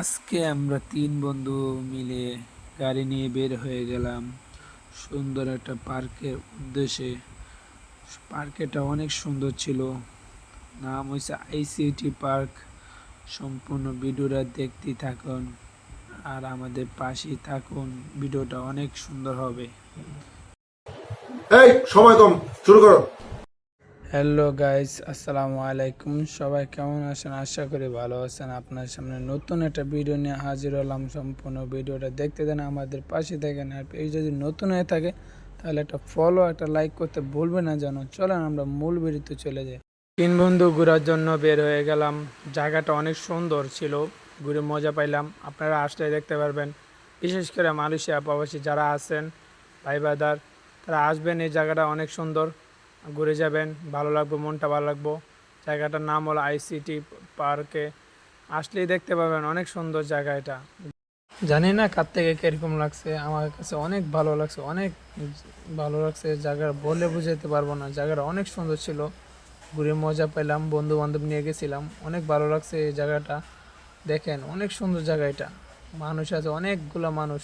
আজকে আমরা তিন বন্ধু মিলে গাড়ি নিয়ে বের হয়ে গেলাম সুন্দর একটা পার্কের উদ্দেশ্যে। পার্কেটা অনেক সুন্দর ছিল। নাম হয়েছে আইসিটি পার্ক। সম্পূর্ণ ভিডিওটা দেখতে থাকুন আর আমাদের পাশেই থাকুন, ভিডিওটা অনেক সুন্দর হবে। এই, সময় কম, শুরু করো। হ্যালো গাইস আসসালামু আলাইকুম সবাই কেমন আছেন? আশা করি ভালো আছেন। আপনার সামনে নতুন একটা ভিডিও নিয়ে হাজির হলাম। সম্পূর্ণ ভিডিওটা দেখতে দেন। আমাদের পাশে দেখেন আর এই যদি নতুন হয়ে থাকে, তাহলে একটা ফলো একটা লাইক করতে ভুলবেন না যেন। চলেন, আমরা মূল ভিডিওতে চলে যাই। তিন বন্ধু ঘোরার জন্য বের হয়ে গেলাম। জায়গাটা অনেক সুন্দর ছিল। ঘুরে মজা পাইলাম। আপনারা আসলে দেখতে পারবেন। বিশেষ করে মালয়েশিয়া প্রবাসী যারা আছেন ভাই বাদার তারা আসবেন। এই জায়গাটা অনেক সুন্দর। ঘুরে যাবেন, ভালো লাগবে, মনটা ভালো লাগবো। জায়গাটার নাম হলো আইসিটি পার্কে আসলেই দেখতে পাবেন, অনেক সুন্দর জায়গা এটা। জানি না কার থেকে কীরকম লাগছে, আমার কাছে অনেক ভালো লাগছে, অনেক ভালো লাগছে। জায়গা বলে বুঝাতে পারব না, জায়গাটা অনেক সুন্দর ছিল। ঘুরে মজা পেলাম বন্ধু বান্ধব নিয়ে গেছিলাম, অনেক ভালো লাগছে এই জায়গাটা। দেখেন, অনেক সুন্দর জায়গা এটা। মানুষ আছে, অনেকগুলো মানুষ,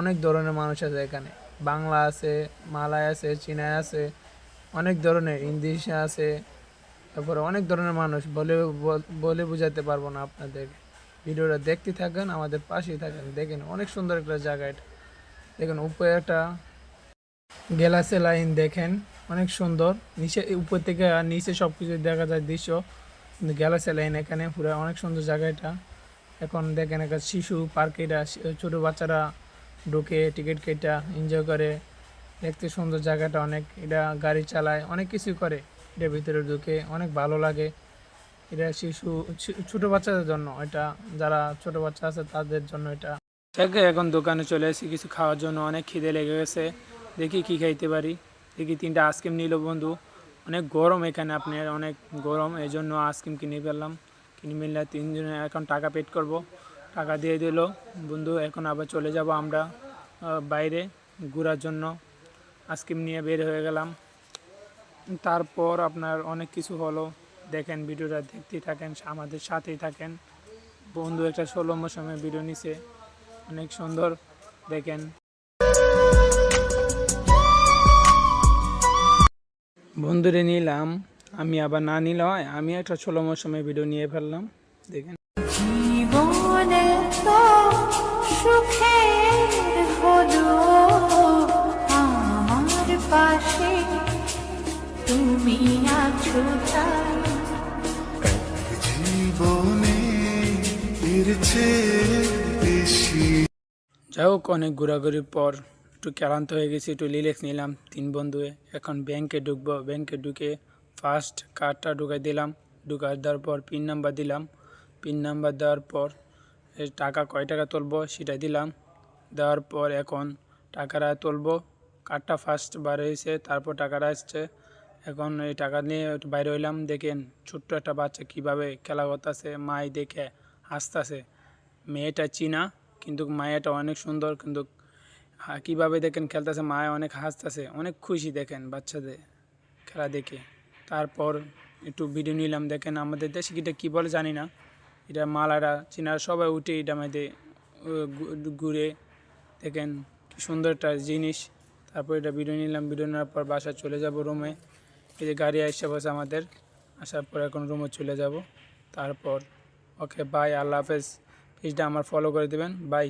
অনেক ধরনের মানুষ আছে এখানে। বাংলা আছে, মালায় আছে, চীনায় আছে। অনেক ধরনের ইংলিশ আছে, তারপরে অনেক ধরনের মানুষ বলে বলে বোঝাতে পারব না আপনাদের। ভিডিওটা দেখতে থাকেন, আমাদের পাশেই থাকেন। দেখেন অনেক সুন্দর একটা জায়গা এটা। দেখেন উপরে একটা গ্যালাসি লাইন দেখেন, অনেক সুন্দর। নিচে, উপর থেকে আর নিচে সব কিছু দেখা যায় দৃশ্য। কিন্তু গ্যালাসি লাইন এখানে পুরো অনেক সুন্দর জায়গা এটা। এখন দেখেন একটা শিশু পার্কে এটা শি- ছোটো বাচ্চারা ঢুকে টিকিট কেটা, এনজয় করে। দেখতে সুন্দর জায়গাটা অনেক। এটা গাড়ি চালায়, অনেক কিছু করে। এটা ভিতরে ঢুকে অনেক ভালো লাগে। এটা শিশু ছোটো বাচ্চাদের জন্য। এটা যারা ছোট বাচ্চা আছে, তাদের জন্য এটা। থেকে এখন দোকানে চলে এসেছি কিছু খাওয়ার জন্য অনেক খিদে লেগে গেছে। দেখি কি খাইতে পারি। দেখি তিনটা আইসক্রিম নিল বন্ধু। অনেক গরম এখানে আপনার অনেক গরম। এই জন্য আইসক্রিম কিনে ফেললাম। কিনে ফেললে তিনজনে এখন টাকা পেড করব। টাকা দিয়ে দিল। বন্ধু, এখন আবার চলে যাব আমরা বাইরে ঘোরার জন্য। আইসক্রিম নিয়ে বের হয়ে গেলাম। তারপর আপনার অনেক কিছু হলো। দেখেন ভিডিওটা দেখতেই থাকেন, আমাদের সাথেই থাকেন। বন্ধু একটা ষোলো সময় ভিডিও নিছে। অনেক সুন্দর, দেখেন। বন্ধুরে নিলাম, আমি আবার না নিলে হয়, আমি একটা ষোলো সময় ভিডিও নিয়ে ফেললাম। দেখেন। যাই হোক অনেক ঘোরাঘুরির পর একটু ক্লান্ত হয়ে গেছি, একটু রিল্যাক্স নিলাম তিন বন্ধুয়ে। এখন ব্যাংকে ঢুকবো। ব্যাংকে ঢুকে ফার্স্ট কার্ডটা ঢুকাই দিলাম। ঢুকাই দেওয়ার পর পিন নাম্বার দিলাম। পিন নাম্বার দেওয়ার পর টাকা কয় টাকা তুলবো সেটা দিলাম। দেওয়ার পর এখন টাকাটা তুলবো। কার্ডটা ফার্স্ট বার হয়েছে, তারপর টাকাটা আসছে। এখন এই টাকা নিয়ে বাইরে হইলাম, দেখেন ছোট্ট একটা বাচ্চা কীভাবে খেলা করতেছে, মাই দেখে হাসতেছে। মেয়েটা চীনা, কিন্তু মায়াটা অনেক সুন্দর, কিন্তু কীভাবে দেখেন খেলতেছে, মায়া অনেক হাসতেছে, অনেক খুশি দেখেন বাচ্চাদের খেলা দেখে। তারপর একটু ভিডিও নিলাম, দেখেন আমাদের দেশে এটা কী বলে জানি না। এটা মালারা, চীনারা সবাই উঠে এটা মধ্যে ঘুরে, দেখেন কি সুন্দর একটা জিনিস। তারপর এটা ভিডিও নিলাম ভিডিও নেওয়ার পর বাসায় চলে যাব রুমে এই যে গাড়ি আসছে বসে আমাদের, আসার পর এখন রুমে চলে যাব। তারপর, ওকে বাই আল্লাহ হাফেজ। পেজটা আমার ফলো করে দেবেন। বাই